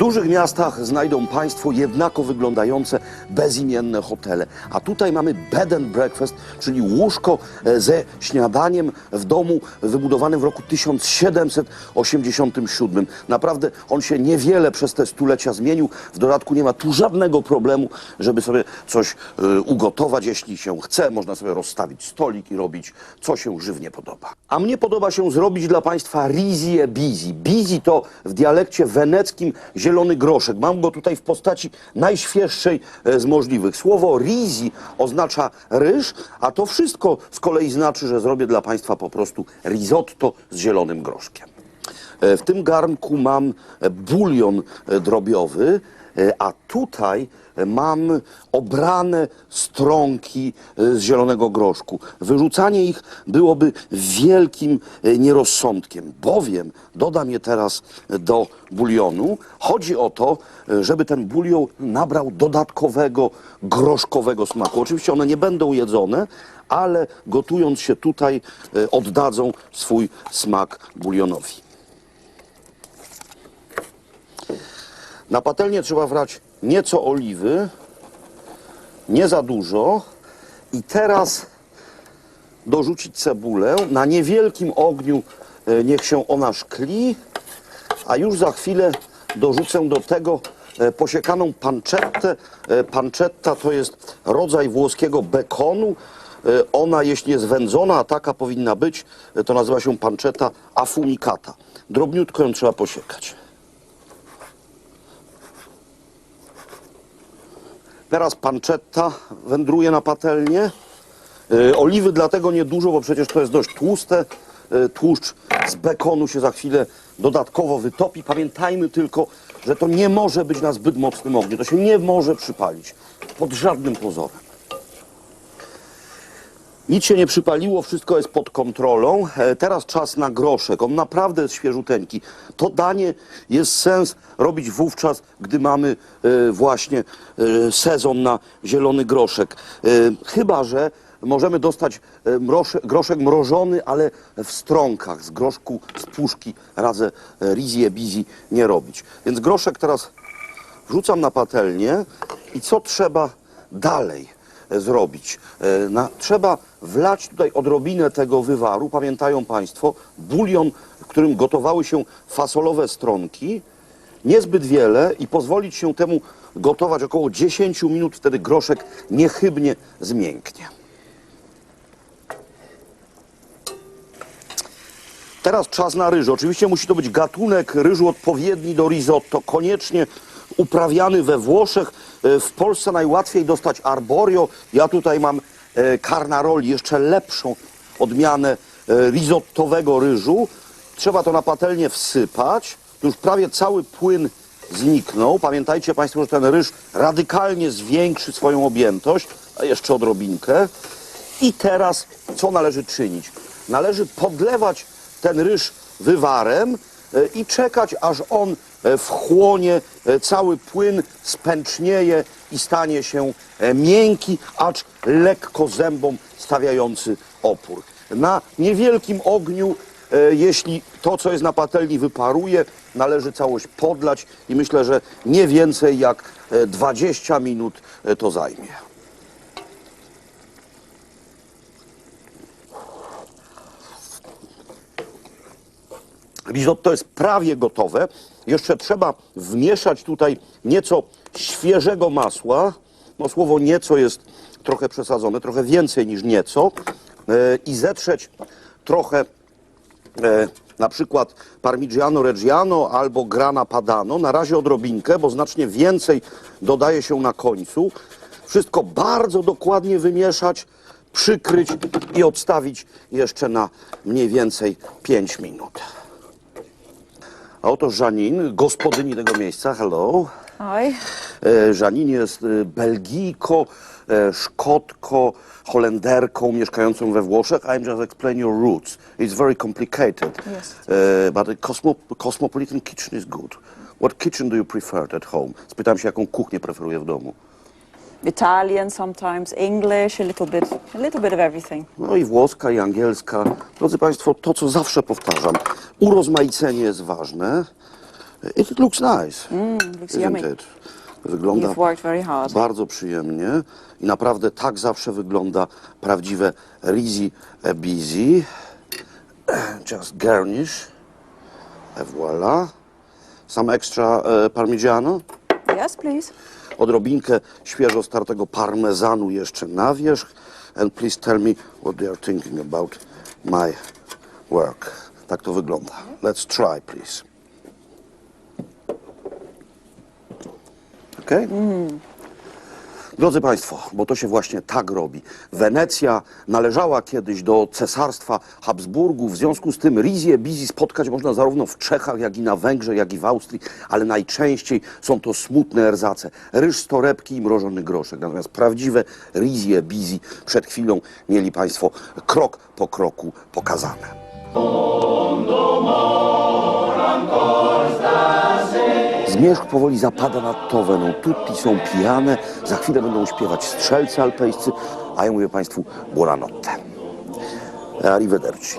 dużych miastach znajdą Państwo jednako wyglądające bezimienne hotele. A tutaj mamy bed and breakfast, czyli łóżko e, ze śniadaniem w domu wybudowanym w roku 1787. Naprawdę on się niewiele przez te stulecia zmienił. W dodatku nie ma tu żadnego problemu, żeby sobie coś e, ugotować. Jeśli się chce, można sobie rozstawić stolik i robić, co się żywnie podoba. A mnie podoba się zrobić dla Państwa rizie bizi. Bizi to w dialekcie weneckim zielony groszek. Mam go tutaj w postaci najświeższej e, z możliwych. Słowo rizi oznacza ryż, a to wszystko z kolei znaczy, że zrobię dla Państwa po prostu risotto z zielonym groszkiem. E, W tym garnku mam e, bulion e, drobiowy, a tutaj mam obrane stronki e, z zielonego groszku. Wyrzucanie ich byłoby wielkim nierozsądkiem, bowiem dodam je teraz do bulionu. Chodzi o to, żeby ten bulion nabrał dodatkowego groszkowego smaku. Oczywiście one nie będą jedzone, ale gotując się tutaj oddadzą swój smak bulionowi. Na patelnię trzeba wrać nieco oliwy, nie za dużo. I teraz dorzucić cebulę. Na niewielkim ogniu e, niech się ona szkli, a już za chwilę dorzucę do tego e, posiekaną pancettę. E, Pancetta to jest rodzaj włoskiego bekonu. Ona, jeśli jest wędzona, a taka powinna być, to nazywa się pancetta affumicata. Drobniutko ją trzeba posiekać. Teraz pancetta wędruje na patelnię. E, Oliwy dlatego niedużo, bo przecież to jest dość tłuste. E, Tłuszcz z bekonu się za chwilę dodatkowo wytopi. Pamiętajmy tylko, że to nie może być na zbyt mocnym ogniu. To się nie może przypalić pod żadnym pozorem. Nic się nie przypaliło, wszystko jest pod kontrolą. E, Teraz czas na groszek. On naprawdę jest świeżuteńki. To danie jest sens robić wówczas, gdy mamy e, właśnie e, sezon na zielony groszek. Chyba, że możemy dostać groszek mrożony, ale w stronkach, z groszku, z puszki radzę e, rizie bizi nie robić. Więc groszek teraz wrzucam na patelnię i co trzeba dalej zrobić? Na, trzeba wlać tutaj odrobinę tego wywaru, pamiętają Państwo, bulion, w którym gotowały się fasolowe stronki, niezbyt wiele i pozwolić się temu gotować około 10 minut, wtedy groszek niechybnie zmięknie. Teraz czas na ryż. Oczywiście musi to być gatunek ryżu odpowiedni do risotto, koniecznie uprawiany we Włoszech. E, W Polsce najłatwiej dostać arborio. Ja tutaj mam e, carnaroli, jeszcze lepszą odmianę e, risottowego ryżu. Trzeba to na patelnię wsypać. Już prawie cały płyn zniknął. Pamiętajcie Państwo, że ten ryż radykalnie zwiększy swoją objętość, a jeszcze odrobinkę. I teraz co należy czynić? Należy podlewać ten ryż wywarem e, i czekać, aż on wchłonie e, cały płyn, spęcznieje i stanie się e, miękki, acz lekko zębom stawiający opór. Na niewielkim ogniu, e, jeśli to, co jest na patelni wyparuje, należy całość podlać i myślę, że nie więcej jak e, 20 minut e, to zajmie. Risotto jest prawie gotowe. Jeszcze trzeba wmieszać tutaj nieco świeżego masła. No słowo nieco jest trochę przesadzone, trochę więcej niż nieco. E, I zetrzeć trochę e, na przykład parmigiano reggiano albo grana padano. Na razie odrobinkę, bo znacznie więcej dodaje się na końcu. Wszystko bardzo dokładnie wymieszać, przykryć i odstawić jeszcze na mniej więcej 5 minut. A oto Janine, gospodyni tego miejsca. Hello. Hi. E, Janine jest e, Belgijko, e, Szkotko, Holenderką mieszkającą we Włoszech. I'm just explaining your roots. It's very complicated. Yes. E, but a cosmo, cosmopolitan kitchen is good. What kitchen do you prefer at home? Spytałem się, jaką kuchnię preferuje w domu. Italian sometimes, English, a little bit, a little bit of everything. No i włoska, i angielska. Drodzy Państwo, to co zawsze powtarzam, urozmaicenie jest ważne. It looks nice, looks isn't yummy. it? Wygląda You've worked very hard. bardzo przyjemnie i naprawdę tak zawsze wygląda prawdziwe Rizzi e Busy. Just garnish. E voilà. Some extra e, parmigiano. Yes, please. Odrobinkę świeżo startego parmezanu jeszcze na wierzch. And please tell me what they are thinking about my work. Tak to wygląda. Let's try, please. Okay? Drodzy Państwo, bo to się właśnie tak robi. Wenecja należała kiedyś do cesarstwa Habsburgów, w związku z tym Rizie Bizi spotkać można zarówno w Czechach, jak i na Węgrzech, jak i w Austrii, ale najczęściej są to smutne erzace. Ryż z torebki i mrożony groszek. Natomiast prawdziwe Rizie Bizi przed chwilą mieli Państwo krok po kroku pokazane. Zmierzch powoli zapada nad Toweną. Tutti są pijane, za chwilę będą śpiewać strzelcy alpejscy, a ja mówię Państwu buonanotte. Arrivederci.